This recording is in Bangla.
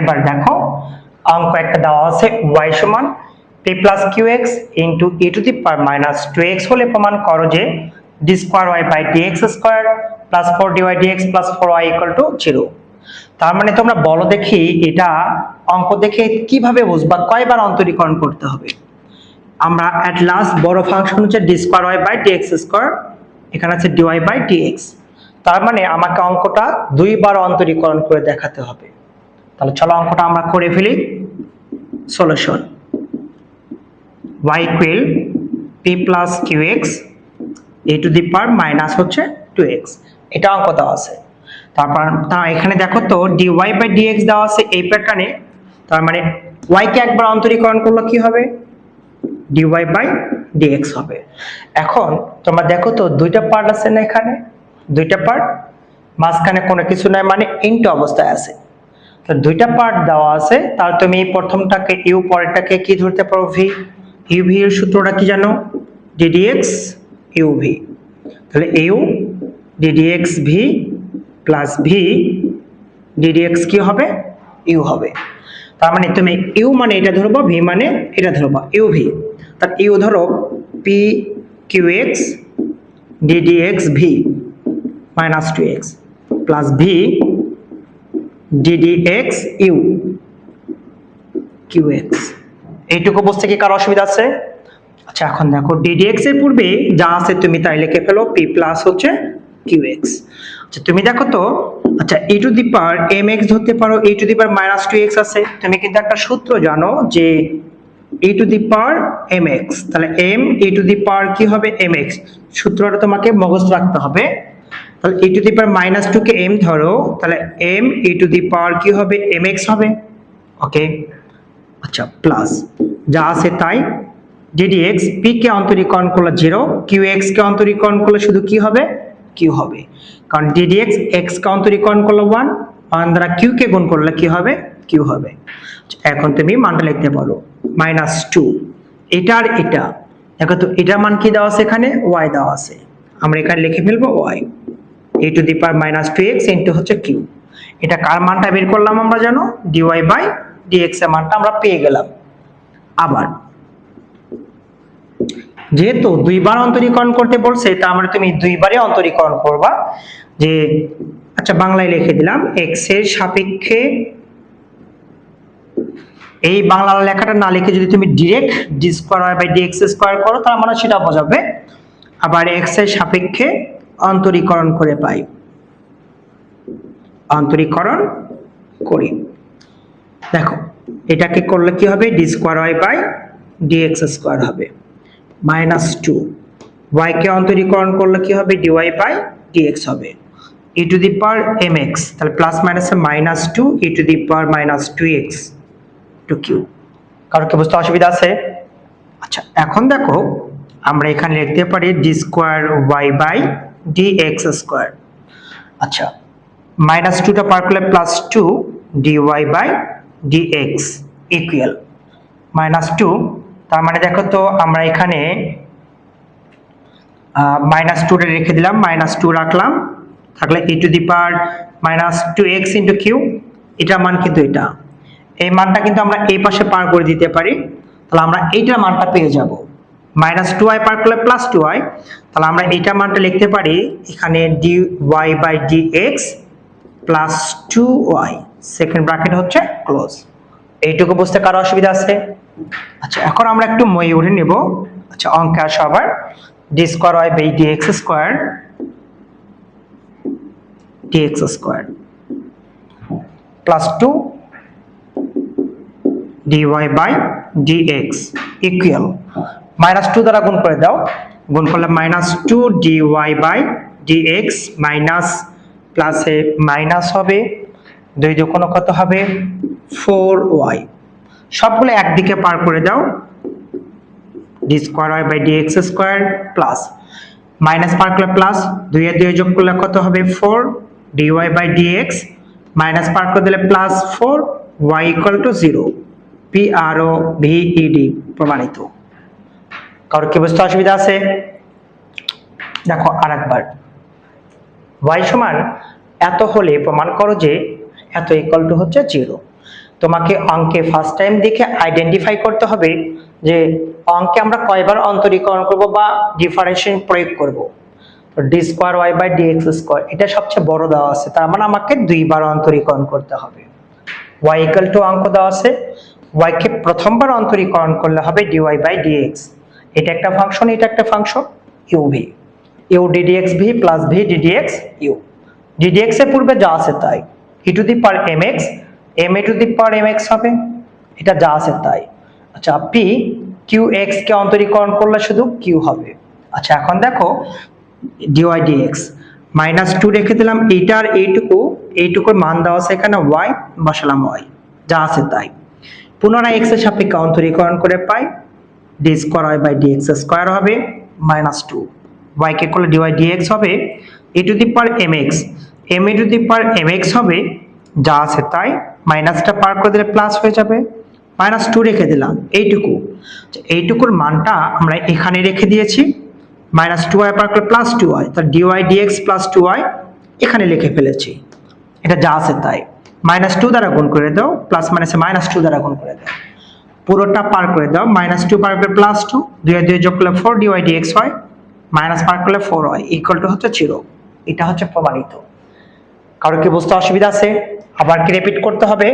এবার দেখো, অঙ্ক একটা দেওয়া আছে y সমান p plus Q X into E to the power minus two X হলে প্রমাণ করো যে D square Y by D X square plus four D Y D X plus four Y equal to zero তার মানে তোমরা বলো দেখি এটা অঙ্ক দেখে কীভাবে বুঝবা, কয়বার অন্তরীকরণ করতে হবে। আমরা অ্যাট লাস্ট বড় ফাংশন হচ্ছে D square Y by D X square এখানে আছে D Y by D X তার মানে আমাকে অঙ্কটা দুইবার অন্তরীকরণ করে দেখাতে হবে। তাহলে চলো অঙ্কটা আমরা করে ফেলি। Solution y equal p plus Q X E to the power minus হচ্ছে টু এক্স এটা অঙ্ক দেওয়া আছে। তারপর তা এখানে দেখো তো dy বাই dx দেওয়া আছে এই প্যাটার্নে তার মানে y কে একবার অন্তরীকরণ করলে কি হবে? dy বাই dx হবে। এখন তোমরা দেখো তো দুইটা পার্ট আছে না এখানে? দুইটা পার্ট মাঝখানে কোনো কিছু নাই মানে ইনটু অবস্থায় আছে। তো দুইটা পার্ট দেওয়া আছে। তাহলে তুমি প্রথমটাকে ইউ পরেরটাকে কি ধরতে পারো ভি ইউ ভি এর সূত্রটা কি জানো? D D X U V তাহলে U D D X V plus V D D X কি হবে? ইউ হবে। তার মানে তুমি ইউ মানে এটা ধরবো ভি মানে এটা ধরবা ইউ ভি তার ইউ ধরো P Q X D D X V minus two X plus V D D X U Q X এইটুকু বুঝতে কি কারও অসুবিধা আছে? আচ্ছা এখন দেখো ডিডিএক্স এর পূর্বে যা আছে তুমি তাই লিখে ফেলো পি প্লাস হচ্ছে আচ্ছা তুমি দেখো তো আচ্ছা E to the power M X ধরতে পারো E to the power minus two X আছে। তুমি কিন্তু একটা সূত্র জানো যে E to the power M X তাহলে M E to the power কি হবে? এম এক্স সূত্রটা তোমাকে মগজ রাখতে হবে। তাহলে E to the power minus two K M ধরো, তাহলে M A to the power কি হবে? এম এক্স হবে। ওকে আচ্ছা প্লাস যা আছে তাই। ডিডিএক্স পি কে অন্তরীকরণ করলে জিরো কিউ এক্স কে অন্তরীকরণ করলে শুধু কি হবে? কিউ হবে। কারণ ডিডিএক্স এক্স কে অন্তরীকরণ করলে ওয়ান ওয়ান দ্বারা কিউ কে গুণ করলে কি হবে? কিউ হবে। এখন তুমি মানটা লিখতে পারো। মাইনাস টু এটা আর এটা। দেখো তো, এটার মান কি দেওয়া আছে এখানে? ওয়াই দেওয়া আছে। আমরা এখানে লিখে ফেলব y e to the power minus two x into হচ্ছে কিউ এটা কার মানটা বের করলাম আমরা জানো? ডিওয়াই বাই ডিএক্স এর মানটা আমরা পেয়ে গেলাম। আবার, যেহেতু দুইবার অন্তরীকরণ করতে বলছে, তার মানে তুমি দুইবারে অন্তরীকরণ করবা। যে আচ্ছা বাংলায় লিখে দিলাম এক্সের সাপেক্ষে এই বাংলা লেখাটা না লিখে যদি তুমি direct d square by d x square করো, তার মানে সেটা বোঝাবে। আবার এক্সের সাপেক্ষে অন্তরীকরণ করে পাই। অন্তরীকরণ করি। দেখো, এটাকে করলে কি হবে? D square y by d x square হবে মাইনাস টু ওয়াইকে অন্তরীকরণ করলে কি হবে? D y by d x হবে। E to the power m x তাহলে প্লাস মাইনাসে minus two e to the power minus two x two q কারও কি বুঝতে অসুবিধা আছে? আচ্ছা এখন দেখো, আমরা এখানে লিখতে পারি d square y by d x square আচ্ছা। মাইনাস টুটা পার করলে plus two d y by d x equal minus two তার মানে দেখো তো আমরা এখানে মাইনাস টুটা রেখে দিলাম মাইনাস টু রাখলাম থাকলে e to the power minus two x into q এটার মান কিন্তু এটা। এই মানটা কিন্তু আমরা এই পাশে পার করে দিতে পারি তাহলে আমরা এইটার মানটা পেয়ে যাব। মাইনাস টু আই পার করলে প্লাস টু আই তাহলে আমরা এইটার মানটা লিখতে পারি, এখানে d y by d x plus two y second bracket হচ্ছে ক্লোজ এইটুকু বুঝতে কারও অসুবিধা আছে? আচ্ছা এখন আমরা একটু ময়ূরে নেব। আচ্ছা অঙ্কে আসো আবার। D square y by d x square d x square plus two dy by dx equal minus two দ্বারা গুণ করে দাও। গুণ করলে minus two dy by dx minus প্লাসে মাইনাস হবে। দুই দুগুণ কত হবে? ফোর ওয়াই সবগুলো একদিকে পার করে দাও। D square y by d x square plus minus পার করলে প্লাস দুই এর দুই যোগ করলে কত হবে? Four d y by d x minus পার করে দিলে plus four y equal to zero P R O V E D প্রমাণিত। কারোর কি বুঝতে অসুবিধা আছে? দেখো আরেকবার। ওয়াই সমান এত হলে প্রমাণ করো যে এত ইকুয়াল টু হচ্ছে জিরো তোমাকে অঙ্কে ফার্স্ট টাইম দেখে আইডেন্টিফাই করতে হবে যে অঙ্কে আমরা কয়বার অন্তরীকরণ করব বা ডিফারেন্সিয়েশন প্রয়োগ করব। D square y by d x square এটা সবচেয়ে বড় দেওয়া আছে। তার মানে আমাকে দুইবার অন্তরীকরণ করতে হবে। ওয়াই ইকাল টু অঙ্ক দেওয়া আছে। Y কে প্রথমবার অন্তরীকরণ করলে হবে dy বাই dx এটা একটা ফাংশন এটা একটা function v u ddx v plus v ddx u ddx এর পূর্বে যা আছে তাই। e to the power mx, m e to the power mx হবে। এটা যা আছে তাই। আচ্ছা p qx কে অন্তরীকরণ করলে শুধু q হবে। আচ্ছা এখন দেখো dy dx মাইনাস টু রেখে দিলাম, এইটার এইটুকু, এইটুকুর মান দেওয়া আছে এখানে y, বসালাম y যা আছে তাই। পুনরায় এর সাপেক্ষে অন্তরীকরণ করে পাই d square y by d x square হবে মাইনাস টু ওয়াই কে করলে ডিওয়াই ডিএক্স হবে e to the power m x m e to the power m x হবে, যা আছে তাই মাইনাসটা পার করে দিলে প্লাস হয়ে যাবে। মাইনাস টু রেখে দিলাম, এইটুকু। এইটুকুর মানটা আমরা এখানে রেখে দিয়েছি। মাইনাস টু ওয়াই পার করে প্লাস টু ওয়াই তার d y d x plus two y এখানে লিখে ফেলেছি। এটা যা আছে তাই। মাইনাস টু দ্বারা গুণ করে দাও প্লাস মাইনাসে মাইনাস টু দ্বারা গুণ করে দাও। পুরোটা পার করে দাও মাইনাস টু পার করে প্লাস টু দুই আর দুই যোগ করলে four d y d x হয় মাইনাস পার করলে ফোর হয় ইকুয়াল টু হচ্ছে জিরো এটা হচ্ছে প্রমাণিত। কারও কি বুঝতে অসুবিধা আছে? আবার কি রিপিট করতে হবে?